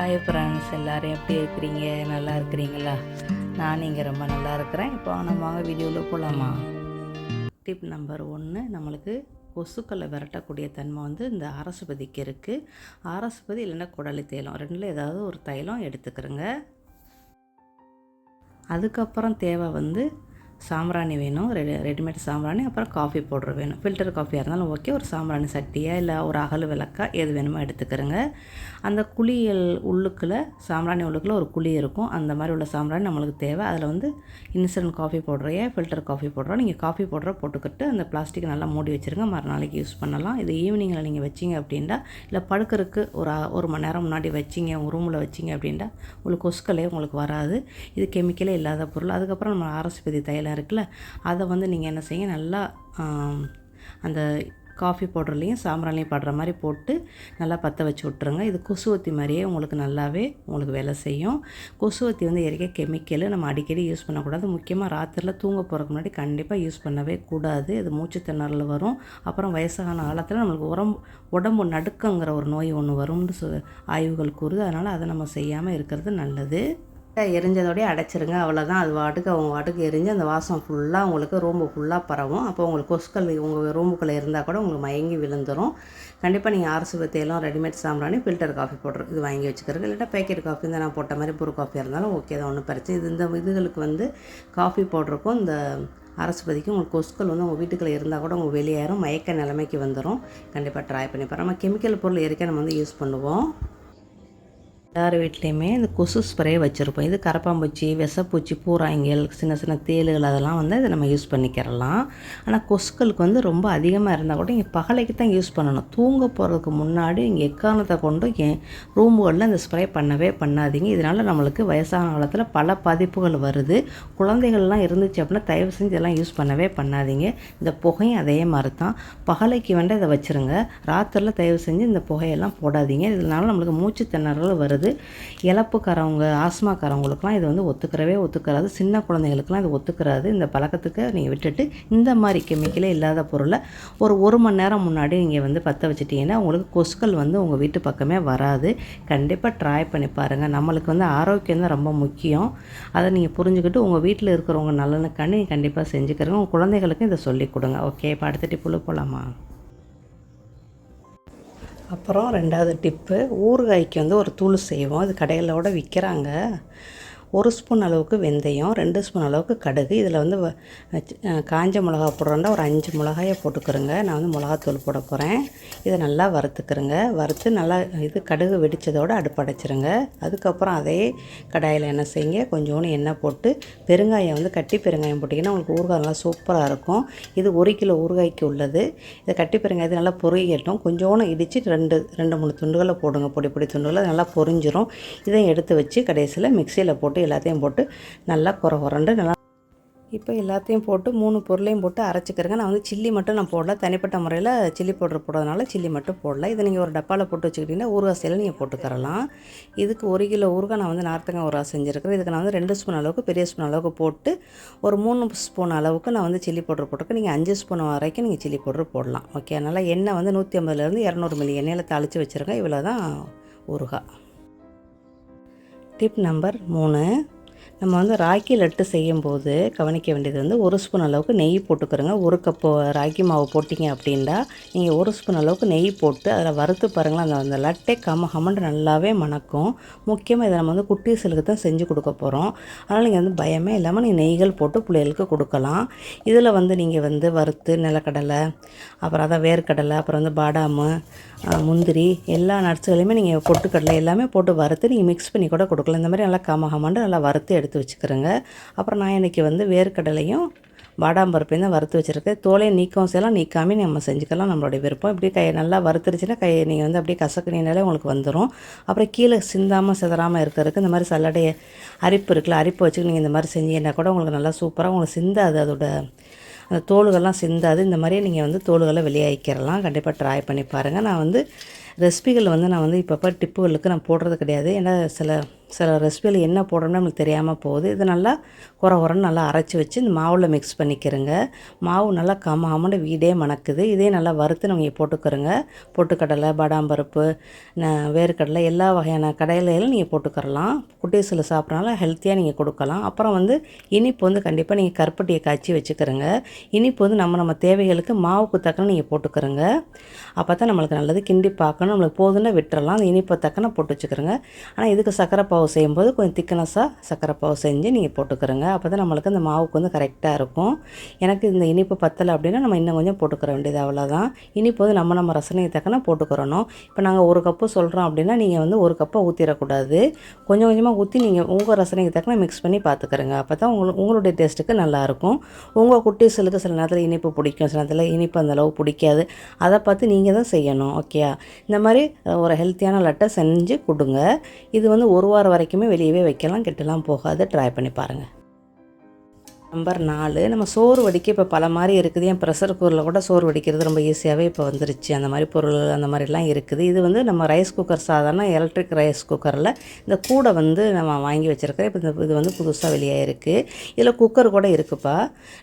Hi friends எல்லோரும் எப்படி இருக்கிறீங்க? நல்லா இருக்கிறீங்களா? நான் இங்கே ரொம்ப நல்லா இருக்கிறேன். இப்போ நம்ம வாங்க வீடியோவில் போகலாமா டிப் நம்பர் ஒன்று நம்மளுக்கு கொசுக்களை விரட்டக்கூடிய தன்மை வந்து இந்த அரசுபதிக்கு இருக்குது அரசுபதி இல்லைன்னா குடலி தைலம் ரெண்டில் ஏதாவது ஒரு தைலம் எடுத்துக்கிறோங்க. அதுக்கப்புறம் தேவை வந்து சாம்பிராணி வேணும் ரெடி ரெடிமேட் சாம்பிராணி அப்புறம் காஃபி பவுடர் வேணும். ஃபில்டர் காஃபியாக இருந்தாலும் ஓகே ஒரு சாம்பிராணி சட்டியாக இல்லை ஒரு அகல் விளக்கா எது வேணுமோ எடுத்துக்கிறோங்க. அந்த குழியல் உள்ளுக்குள்ளே சாம்பிராணி உள்ளுக்குள்ளே ஒரு குழி இருக்கும். அந்த மாதிரி உள்ள சாம்பிராணி நம்மளுக்கு தேவை. அதில் வந்து இன்ஸ்டன்ட் காஃபி பவுடரையே ஃபில்டர் காஃபி பவுடரோ நீங்கள் காஃபி பவுடரை போட்டுக்கிட்டு அந்த பிளாஸ்டிக் நல்லா மூடி வச்சுருங்க. மறுநாளைக்கு யூஸ் பண்ணலாம். இது ஈவினிங்கில் நீங்கள் வச்சிங்க அப்படின்னா இல்லை படுக்கிறதுக்கு ஒரு ஒரு மணி நேரம் முன்னாடி வச்சிங்க உங்கள் ரூமில் வச்சிங்க அப்படின்னா உங்களுக்கு கொசுக்களே உங்களுக்கு வராது. இது கெமிக்கலே இல்லாத பொருள். அதுக்கப்புறம் நம்ம அரசுபதி இலை இருக்குல்ல அதை வந்து நீங்கள் என்ன செய்யுங்க நல்லா அந்த காஃபி பவுடர்லேயும் சாம்பிராணிலையும் படுற மாதிரி போட்டு நல்லா பற்ற வச்சு விட்ருங்க இது கொசுவத்தி மாதிரியே உங்களுக்கு நல்லாவே உங்களுக்கு வேலை செய்யும். கொசுவத்தி வந்து இயற்கை கெமிக்கலு நம்ம அடிக்கடி யூஸ் பண்ணக்கூடாது. முக்கியமாக ராத்திரியில் தூங்க போகிறதுக்கு முன்னாடி கண்டிப்பாக யூஸ் பண்ணவே கூடாது. இது மூச்சு திணறல் வரும். அப்புறம் வயசான காலத்தில் நம்மளுக்கு உடம்பு உடம்பு நடுக்கங்கிற ஒரு நோய் ஒன்று வரும்னு சொ ஆய்வுகள் கூறுது. அதனால் அதை நம்ம செய்யாமல் இருக்கிறது நல்லது. எரிஞ்சதோடய அடைச்சிருங்க அவ்வளோதான் அது வாட்டுக்கு அவங்க வாட்டுக்கு எரிஞ்சு அந்த வாசம் ஃபுல்லாக உங்களுக்கு ரூம்பு ஃபுல்லாக பரவும். அப்போ உங்களுக்கு கொசுக்கள் உங்கள் ரூமுக்குள்ளே இருந்தால் கூட உங்களுக்கு மயங்கி விழுந்துடும் கண்டிப்பாக நீங்கள் அரசு வித்தையெல்லாம் ரெடிமேட் சாம்பிராணி ஃபில்டர் காஃபி பவுடர் இது வாங்கி வச்சுக்கிறது. இல்லாட்டா பேக்கெட் காஃபி இந்த நான் போட்ட மாதிரி புரு காஃபியாக இருந்தாலும் ஓகே தான் ஒன்றும் பிரச்சனை இது இந்த இதுகளுக்கு வந்து காஃபி போடுறக்கும் இந்த அரசுபதிக்கு உங்களுக்கு கொசுக்கள் வந்து உங்கள் வீட்டுக்குள்ளே இருந்தால் கூட உங்கள் வெளியேறும் மயக்க நிலைமைக்கு வந்துடும் கண்டிப்பாக ட்ரை பண்ணி பாருங்க. நம்ம கெமிக்கல் பொருள் ஏற்கனவே நம்ம வந்து யூஸ் பண்ணுவோம். எல்லார் வீட்லேயுமே இந்த கொசு ஸ்ப்ரே வச்சுருப்போம். இது கரப்பாம்பூச்சி விஷப்பூச்சி பூராய்ங்கள் சின்ன சின்ன தேளுகள் அதெல்லாம் வந்து இதை நம்ம யூஸ் பண்ணிக்கிறலாம். ஆனால் கொசுக்களுக்கு வந்து ரொம்ப அதிகமாக இருந்தால் கூட இங்கே பகலைக்கு தான் யூஸ் பண்ணணும். தூங்க போகிறதுக்கு முன்னாடி இங்கே எக்காரணத்தை கொண்டு என் ரூமுகளில் இந்த ஸ்ப்ரே பண்ணவே பண்ணாதீங்க. இதனால் நம்மளுக்கு வயசான காலத்தில் பல பாதிப்புகள் வருது. குழந்தைகள்லாம் இருந்துச்சு அப்படின்னா தயவு செஞ்சு இதெல்லாம் யூஸ் பண்ணவே பண்ணாதீங்க. இந்த புகையும் அதே மாதிரி தான். பகலைக்கு வேண்டாம் இதை வச்சுருங்க. ராத்திரில் தயவு செஞ்சு இந்த புகையெல்லாம் போடாதீங்க. இதனால நம்மளுக்கு மூச்சு திணறல் வருது. இழப்புக்காரவங்க ஆஸ்மாக்காரவங்களுக்குலாம் இது வந்து ஒத்துக்கிறவே ஒத்துக்கிறாது. சின்ன குழந்தைகளுக்குலாம் இது ஒத்துக்கிறாது. இந்த பழக்கத்துக்கு நீங்கள் விட்டுட்டு இந்த மாதிரி கெமிக்கலே இல்லாத பொருளை ஒரு ஒரு மணி நேரம் முன்னாடி நீங்கள் வந்து பற்ற வச்சுட்டிங்கன்னா உங்களுக்கு கொசுக்கள் வந்து உங்கள் வீட்டு பக்கமே வராது. கண்டிப்பாக ட்ரை பண்ணி பாருங்கள் நம்மளுக்கு வந்து ஆரோக்கியம் தான் ரொம்ப முக்கியம். அதை நீங்கள் புரிஞ்சுக்கிட்டு உங்கள் வீட்டில் இருக்கிறவங்க நலனுக்காண்டி நீங்கள் கண்டிப்பாக செஞ்சுக்கிறங்க. உங்கள் குழந்தைகளுக்கும் இதை சொல்லிக் கொடுங்க. ஓகே இப்போ அடுத்த டிப்புள்ள போகலாமா அப்புறம் ரெண்டாவது டிப்பு ஊறுகாய்க்கு வந்து ஒரு தூள் செய்வோம். அது கடைகளோட விற்கிறாங்க. ஒரு ஸ்பூன் அளவுக்கு வெந்தயம் ரெண்டு ஸ்பூன் அளவுக்கு கடுகு. இதில் வந்து வ- காஞ்ச மிளகா போடுறோன்னா ஒரு அஞ்சு மிளகாயை போட்டுக்கிறோங்க. நான் வந்து மிளகாத்தூள் போட போகிறேன் இதை நல்லா வறுத்துக்கிறேங்க. வறுத்து நல்லா இது கடுகு வெடித்ததோடு அடுப்படைச்சிருங்க அதுக்கப்புறம் அதே கடாயில் என்ன செய்யுங்க கொஞ்சோண்டு எண்ணெய் போட்டு பெருங்காயம் வந்து கட்டி பெருங்காயம் போட்டிங்கன்னா உங்களுக்கு ஊறுகாய் நல்லா சூப்பராக இருக்கும். இது ஒரு கிலோ ஊறுகாய்க்கு உள்ளது. இதை கட்டி பெருங்காயத்தை நல்லா பொரியட்டும். கொஞ்சோண்டு இடித்து ரெண்டு ரெண்டு மூணு துண்டுகளை போடுங்க. பொடி பொடி துண்டுகளை நல்லா பொரிஞ்சிரும். இதையும் எடுத்து வச்சு கடைசியில் மிக்சியில் போட்டு எல்லாத்தையும் போட்டு நல்லா குற குறண்டு நல்லா இப்போ எல்லாத்தையும் போட்டு மூணு பொருளையும் போட்டு அரைச்சிக்கிறேங்க. நான் வந்து சில்லி மட்டும் நான் போடல. தனிப்பட்ட முறையில் சில்லி பவுடர் போடுறதுனால சில்லி மட்டும் போடல. இதை நீங்கள் ஒரு டப்பாவில் போட்டு வச்சுக்கிட்டிங்கன்னா ஊறுகாய் நீங்கள் போட்டுக்கறலாம் இதுக்கு ஒரு கிலோ ஊறுகாய் நான் வந்து நார்த்தங்காய் ஊறுகாய் செஞ்சுருக்கிறேன். இதுக்கு நான் வந்து ரெண்டு ஸ்பூன் அளவுக்கு பெரிய ஸ்பூன் அளவுக்கு போட்டு ஒரு மூணு ஸ்பூன் அளவுக்கு நான் வந்து சில்லி பவுடர் போட்டுக்க நீங்கள் அஞ்சு ஸ்பூன் வரைக்கும் நீங்கள் சில்லி பவுடர் போடலாம். ஓகே அதனால் எண்ணெய் வந்து நூற்றி ஐம்பதுலேருந்து இரநூறு மில்லி எண்ணெயில் தாளித்து வச்சுருக்கேன். இவ்வளோ தான் ஊறுகாய். டிப் நம்பர் மூணு. நம்ம வந்து ராக்கி லட்டு செய்யும்போது கவனிக்க வேண்டியது வந்து ஒரு ஸ்பூன் அளவுக்கு நெய் போட்டுக்கிறோங்க. ஒரு கப்பு ராகி மாவு போட்டிங்க அப்படின்னா நீங்கள் ஒரு ஸ்பூன் அளவுக்கு நெய் போட்டு அதில் வறுத்து பாருங்களேன். அந்த அந்த லட்டே கம கமண்டு நல்லாவே மணக்கும். முக்கியமாக இதை நம்ம வந்து குட்டீஸுக்கு தான் செஞ்சு கொடுக்க போகிறோம் அதனால் நீங்கள் வந்து பயமே இல்லாமல் நீங்கள் நெய்கள் போட்டு பிள்ளைகளுக்கு கொடுக்கலாம். இதில் வந்து நீங்கள் வந்து வறுத்து நிலக்கடலை அப்புறம் அதான் வேர்க்கடலை அப்புறம் வந்து பாடாமு முந்திரி எல்லா நட்ஸுகளையுமே நீங்கள் பொட்டுக்கடலை எல்லாமே போட்டு வறுத்து நீங்கள் மிக்ஸ் பண்ணி கூட கொடுக்கலாம். இந்த மாதிரி நல்லா கமகமாண்டு நல்லா வறுத்து எடுத்து வச்சுக்கிறேங்க. அப்புறம் நான் இன்றைக்கி வந்து வேர்க்கடலையும் வாடாம் பருப்பையும் தான் வறுத்து வச்சுருக்கேன். தோலையை நீக்கவும் செய்யலாம் நீக்காமே நம்ம செஞ்சுக்கலாம் நம்மளுடைய விருப்பம். இப்படி கை நல்லா வறுத்துருச்சுன்னா கை நீங்கள் வந்து அப்படியே கசக்குனீங்கனாலே உங்களுக்கு வந்துடும் அப்புறம் கீழே சிந்தாமல் சிதறாமல் இருக்கிறதுக்கு இந்த மாதிரி சல்லடைய அரிப்பு இருக்குல்ல அரிப்பு வச்சு நீங்கள் இந்த மாதிரி செஞ்சீங்கன்னா கூட உங்களுக்கு நல்லா சூப்பராக உங்களுக்கு சிந்தாது அதோட அந்த தோல்கள்லாம் சிந்தாது. இந்த மாதிரியே நீங்கள் வந்து தோல்களை வெளியாகிக்கிறலாம் கண்டிப்பாக ட்ரை பண்ணி பாருங்கள் நான் வந்து ரெசிபிகள் வந்து நான் வந்து இப்போ டிப்புகளுக்கு நான் போடுறது கிடையாது. ஏன்னா சில சில ரெசிபியில் என்ன போடுறோம்னு நம்மளுக்கு தெரியாமல் போகுது. இது நல்லா குற குறைன்னு நல்லா அரைச்சி வச்சு இந்த மாவில் மிக்ஸ் பண்ணிக்கிறேங்க. மாவு நல்லா கம்மாமன்னு வீடே மணக்குது. இதே நல்லா வறுத்து நம்ம போட்டுக்கிறோங்க. பொட்டுக்கடலை பாதாம் பருப்பு வேர்க்கடலை எல்லா வகையான கடையிலையும் நீங்கள் போட்டுக்கிறலாம். குட்டீஸில் சாப்பிட்றனால ஹெல்த்தியாக நீங்கள் கொடுக்கலாம். அப்புறம் வந்து இனிப்பு வந்து கண்டிப்பாக நீங்கள் கருப்பட்டியை காய்ச்சி வச்சுக்கிறோங்க. இனிப்பு வந்து நம்ம நம்ம தேவைகளுக்கு மாவுக்கு தக்கன நீங்கள் போட்டுக்கிறோங்க. அப்போ தான் நம்மளுக்கு நல்லது. கிண்டி பார்க்கணும். நம்மளுக்கு போதுன்னா விட்டுறலாம். அந்த இனிப்பை தக்கன போட்டு வச்சுக்கிறோங்க. ஆனால் இதுக்கு சக்கரை பாவு செய்யும்போது கொஞ்சம் திக்னஸாக சக்கரை பாவு செஞ்சு நீங்கள் போட்டுக்கிறோங்க. அப்போ தான் நம்மளுக்கு அந்த மாவுக்கு வந்து கரெக்டாக இருக்கும். எனக்கு இந்த இனிப்பு பத்தலை அப்படின்னா நம்ம இன்னும் கொஞ்சம் போட்டுக்கிற வேண்டியது அவ்வளோதான் இனிப்பு வந்து நம்ம நம்ம ரசனையை தக்கன போட்டுக்கிறணும். இப்போ நாங்கள் ஒரு கப்பு சொல்கிறோம் அப்படின்னா நீங்கள் வந்து ஒரு கப்பை ஊற்றிடக்கூடாது கொஞ்சம் கொஞ்சமாக ஊற்றி நீங்கள் உங்கள் ரசனைக்கு தக்கன மிக்ஸ் பண்ணி பார்த்துக்கிறங்க அப்போ தான் உங்களுக்கு உங்களுடைய டேஸ்ட்டுக்கு நல்லாயிருக்கும் உங்கள் குட்டீஸுக்கு சில நேரத்தில் இனிப்பு பிடிக்கும். சில நேரத்தில் இனிப்பு அந்த அளவு பிடிக்காது. அதை பார்த்து நீங்கள் தான் செய்யணும். ஓகே இந்த மாதிரி ஒரு ஹெல்த்தியான லட்டை செஞ்சு கொடுங்க. இது வந்து ஒரு வாரம் வரைக்குமே வெளியவே வைக்கலாம் கெட்டலாம் போகாது. ட்ரை பண்ணி பாருங்கள் நம்பர் நாலு. நம்ம சோறு வடிக்க இப்போ பல மாதிரி இருக்குது. என் ப்ரெஷர் குக்கரில் கூட சோறு வடிக்கிறது ரொம்ப ஈஸியாகவே இப்போ வந்துருச்சு. அந்த மாதிரி பொருள் அந்த மாதிரிலாம் இருக்குது. இது வந்து நம்ம ரைஸ் குக்கர் சாதாரண எலக்ட்ரிக் ரைஸ் குக்கரில் இந்த கூடை வந்து நம்ம வாங்கி வச்சுருக்கிறேன். இப்போ இந்த இது வந்து புதுசாக வெளியாக இருக்குது இதில் குக்கர் கூட இருக்குப்பா.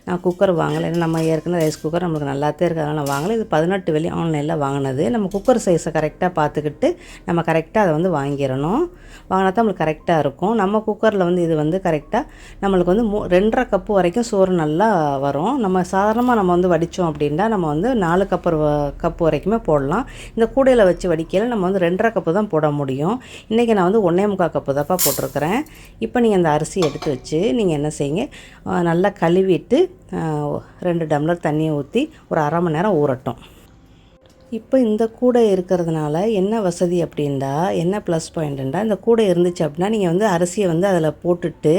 நான் குக்கர் வாங்கலை. ஏன்னா நம்ம ஏற்கனவே ரைஸ் குக்கர் நம்மளுக்கு நல்லாத்தே இருக்கிறதுனால நான் வாங்கலை. இது பதினெட்டு வெளி ஆன்லைனில் வாங்கினது. நம்ம குக்கர் சைஸை கரெக்டாக பார்த்துக்கிட்டு நம்ம கரெக்டாக அதை வந்து வாங்கிடணும். வாங்கினா தான் நம்மளுக்கு கரெக்டாக இருக்கும். நம்ம குக்கரில் வந்து இது வந்து கரெக்டாக நம்மளுக்கு வந்து மூ ரெண்டரை கப்பு வரைக்கும் சோறு நல்லா வரும். நம்ம சாதாரணமாக நம்ம வந்து வடித்தோம் அப்படின்னா நம்ம வந்து நாலு கப்பு வ- கப்பு வரைக்குமே போடலாம். இந்த கூடையில் வச்சு வடிக்கையில் நம்ம வந்து ரெண்டரை கப்பு தான் போட முடியும். இன்றைக்கி நான் வந்து ஒன்றே முக்கால் கப்பு தான்ப்பா போட்டிருக்கிறேன். இப்போ நீங்கள் அந்த அரிசி எடுத்து வச்சு நீங்கள் என்ன செய்யுங்க? நல்லா கழுவிட்டு ரெண்டு டம்ளர் தண்ணியை ஊற்றி ஒரு அரை மணி நேரம் ஊறட்டும். இப்போ இந்த கூடை இருக்கிறதுனால என்ன வசதி அப்படின்டா என்ன ப்ளஸ் பாயிண்ட்டுண்டா இந்த கூடை இருந்துச்சு அப்படின்னா நீங்கள் வந்து அரிசியை வந்து அதில் போட்டுட்டு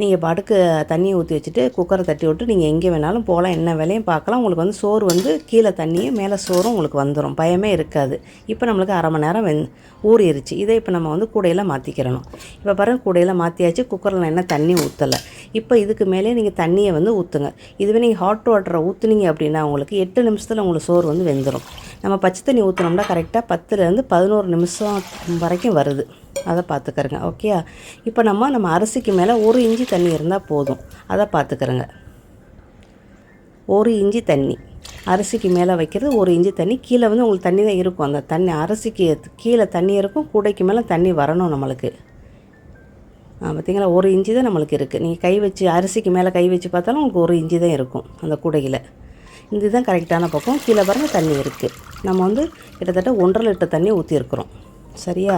நீங்கள் பாட்டுக்கு தண்ணியை ஊற்றி வச்சுட்டு குக்கரை தட்டி விட்டு நீங்கள் எங்கே வேணாலும் போகலாம். என்ன வேலையும் பார்க்கலாம். உங்களுக்கு வந்து சோறு வந்து கீழே தண்ணியும் மேலே சோறும் உங்களுக்கு வந்துடும் பயமே இருக்காது. இப்போ நம்மளுக்கு அரை மணி நேரம் வெந் ஊறிடுச்சு இதை இப்போ நம்ம வந்து கூடையில் மாற்றிக்கிறணும் இப்போ பாருங்கள் கூடையில் மாற்றியாச்சு குக்கரில் என்ன தண்ணி ஊற்றலை இப்போ இதுக்கு மேலே நீங்கள் தண்ணியை வந்து ஊற்றுங்க இதுவே நீங்கள் ஹாட் வாட்டரை ஊற்றுனீங்க அப்படின்னா உங்களுக்கு எட்டு நிமிஷத்தில் உங்களுக்கு சோறு வந்து வெந்துடும் நம்ம பச்சை தண்ணி ஊற்றினோம்னா கரெக்டாக பத்துலேருந்து பதினோரு நிமிஷம் வரைக்கும் வருது. அதை பார்த்துக்கறங்க ஓகே இப்போ நம்ம நம்ம அரிசிக்கு மேலே ஒரு இஞ்சி தண்ணி இருந்தால் போதும். அதை பார்த்துக்கறங்க. ஒரு இஞ்சி தண்ணி. அரிசிக்கு மேலே வைக்கிறது ஒரு இஞ்சி தண்ணி. கீழே வந்து உங்களுக்கு தண்ணி தான் இருக்கும். அந்த தண்ணி அரிசிக்கு கீழே தண்ணி இருக்கும். கூடைக்கு மேலே தண்ணி வரணும் நம்மளுக்கு. பார்த்தீங்களா? ஒரு இஞ்சி தான் நம்மளுக்கு இருக்குது நீங்கள் கை வச்சு அரிசிக்கு மேலே கை வச்சு பார்த்தாலும் உங்களுக்கு ஒரு இஞ்சி தான் இருக்கும் அந்த கூடையில். இந்த இதுதான் கரெக்டான பக்கம். கீழே பாருங்கள் தண்ணி இருக்குது நம்ம வந்து கிட்டத்தட்ட ஒன்றரை லிட்டர் தண்ணி ஊற்றிருக்குறோம் சரியா?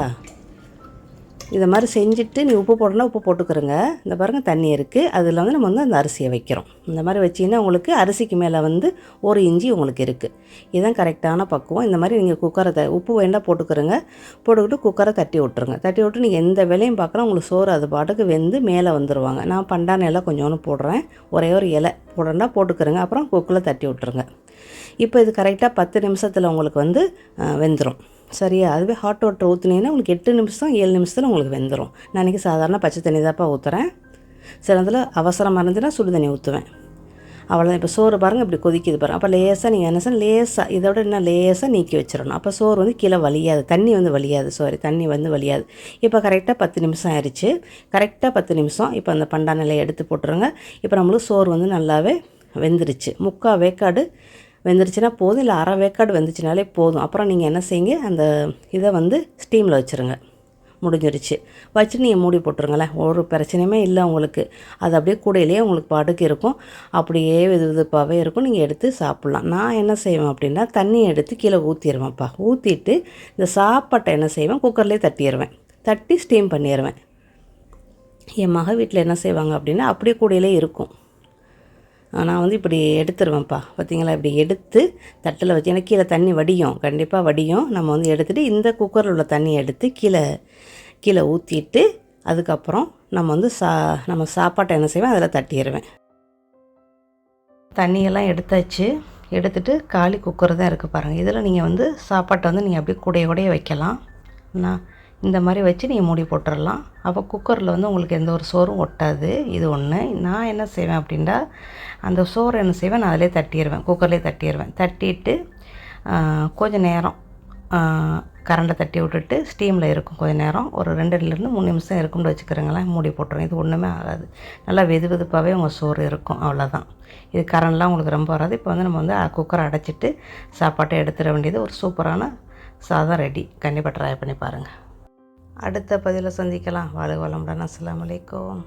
இதை மாதிரி செஞ்சுட்டு நீ உப்பு போடணும் உப்பு போட்டுக்கிறோங்க. இந்த பாருங்கள் தண்ணி இருக்குது அதில் வந்து நம்ம வந்து அந்த அரிசியை வைக்கிறோம். இந்த மாதிரி வச்சிங்கன்னா உங்களுக்கு அரிசிக்கு மேலே வந்து ஒரு இஞ்சி உங்களுக்கு இருக்குது இதுதான் கரெக்டான பக்குவம். இந்த மாதிரி நீங்கள் குக்கரை த உப்பு வேண்டாம் போட்டுக்கிறோங்க. போட்டுக்கிட்டு குக்கரை தட்டி விட்டுருங்க. தட்டி விட்டு நீங்கள் எந்த வேலையும் பார்க்கலாம் உங்களுக்கு சோறு அது பாட்டுக்கு வெந்து மேலே வந்துடுவாங்க நான் பண்டான இலை கொஞ்சோன்னு போடுறேன். ஒரே ஒரு இலை போடுறேன்னா போட்டுக்கிறங்க. அப்புறம் குக்கில் தட்டி விட்டுருங்க. இப்போ இது கரெக்டாக பத்து நிமிஷத்தில் உங்களுக்கு வந்து வெந்துடும் சரியா? அதுவே ஹாட் வாட்டர் ஊற்றுனீங்கன்னா உங்களுக்கு எட்டு நிமிஷம் ஏழு நிமிஷத்தில் உங்களுக்கு வெந்துடும் நான் இன்றைக்கி சாதாரண பச்சை தண்ணி தான்ப்பா ஊற்றுறேன் சில நேரத்தில் அவசரமாக இருந்துச்சுன்னா சுடு தண்ணி ஊற்றுவேன் அவ்வளோதான் இப்போ சோறு பாருங்கள் இப்படி கொதிக்குது பாருங்கள் அப்போ லேசாக நீங்கள் என்ன லேசாக லேசாக விட இன்னும் லேசாக நீக்கி வச்சிடணும். அப்போ சோறு வந்து கீழே வலியாது தண்ணி வந்து வலியாது சாரி தண்ணி வந்து வலியாது. இப்போ கரெக்டாக பத்து நிமிஷம் ஆயிடுச்சு கரெக்டாக பத்து நிமிஷம். இப்போ அந்த பண்டா நிலையை எடுத்து போட்டுருங்க. இப்போ நம்மளுக்கு சோறு வந்து நல்லாவே வெந்துருச்சு. முக்கால் வேக்காடு வெந்துருச்சுன்னா போதும் இல்லை அரை வேக்காடு வெந்துச்சுனாலே போதும். அப்புறம் நீங்கள் என்ன செய்யுங்க அந்த இதை வந்து ஸ்டீமில் வச்சுருங்க. முடிஞ்சிருச்சு. வச்சுட்டு நீங்கள் மூடி போட்டுருங்களேன். ஒரு பிரச்சனையுமே இல்லை உங்களுக்கு. அது அப்படியே கூடையிலேயே உங்களுக்கு பாட்டுக்கு இருக்கும். அப்படியே வெது வெதுப்பாகவே இருக்கும். நீங்கள் எடுத்து சாப்பிட்லாம். நான் என்ன செய்வேன் அப்படின்னா தண்ணி எடுத்து கீழே ஊற்றிடுவேன்ப்பா ஊற்றிட்டு இந்த சாப்பாட்டை என்ன செய்வேன் குக்கர்லேயே தட்டிடுவேன் தட்டி ஸ்டீம் பண்ணிடுவேன் என் மக வீட்டில் என்ன செய்வாங்க அப்படின்னா அப்படியே கூடையிலே இருக்கும். நான் வந்து இப்படி எடுத்துருவேன்ப்பா. பார்த்தீங்களா? இப்படி எடுத்து தட்டில் வச்சு ஏன்னா கீழே தண்ணி வடியும். கண்டிப்பாக வடியும். நம்ம வந்து எடுத்துகிட்டு இந்த குக்கரில் உள்ள தண்ணியை எடுத்து கீழே கீழே ஊற்றிட்டு அதுக்கப்புறம் நம்ம வந்து சா நம்ம சாப்பாட்டை என்ன செய்வேன்? அதில் தட்டிடுவேன். தண்ணியெல்லாம் எடுத்தாச்சு. எடுத்துகிட்டு காலி குக்கர் தான் இருக்குது பாருங்கள் இதில் நீங்கள் வந்து சாப்பாட்டை வந்து நீங்கள் அப்படியே கூடைய கூடைய வைக்கலாம். நான் இந்த மாதிரி வச்சு நீங்கள் மூடி போட்டுடலாம் அப்போ குக்கரில் வந்து உங்களுக்கு எந்த ஒரு சோறும் ஒட்டாது. இது ஒன்று நான் என்ன செய்வேன் அப்படின்னா அந்த சோறு என்ன செய்வேன்? நான் அதிலே தட்டிடுவேன் குக்கர்லேயே தட்டிடுவேன் தட்டிட்டு கொஞ்சம் நேரம் கரண்டை தட்டி விட்டுட்டு ஸ்டீமில் இருக்கும் கொஞ்ச நேரம். ஒரு ரெண்டுலேருந்து மூணு நிமிஷம் இருக்கும்னு வச்சுக்கிறேங்களேன். மூடி போட்டுருவேன். இது ஒன்றுமே ஆகாது. நல்லா வெது வெதுப்பாகவே உங்கள் சோறு இருக்கும். அவ்வளோதான் இது கரண்ட்லாம் உங்களுக்கு ரொம்ப வராது. இப்போ வந்து நம்ம வந்து குக்கரை அடைச்சிட்டு சாப்பாட்டை எடுத்துட வேண்டியது ஒரு சூப்பரான சாதம் ரெடி. கண்டிப்பாக ட்ரை பண்ணி பாருங்கள் அடுத்த பதிவில் சந்திக்கலாம். வாழ்க வளமுடன். அஸ்லாம் அலைக்கும்.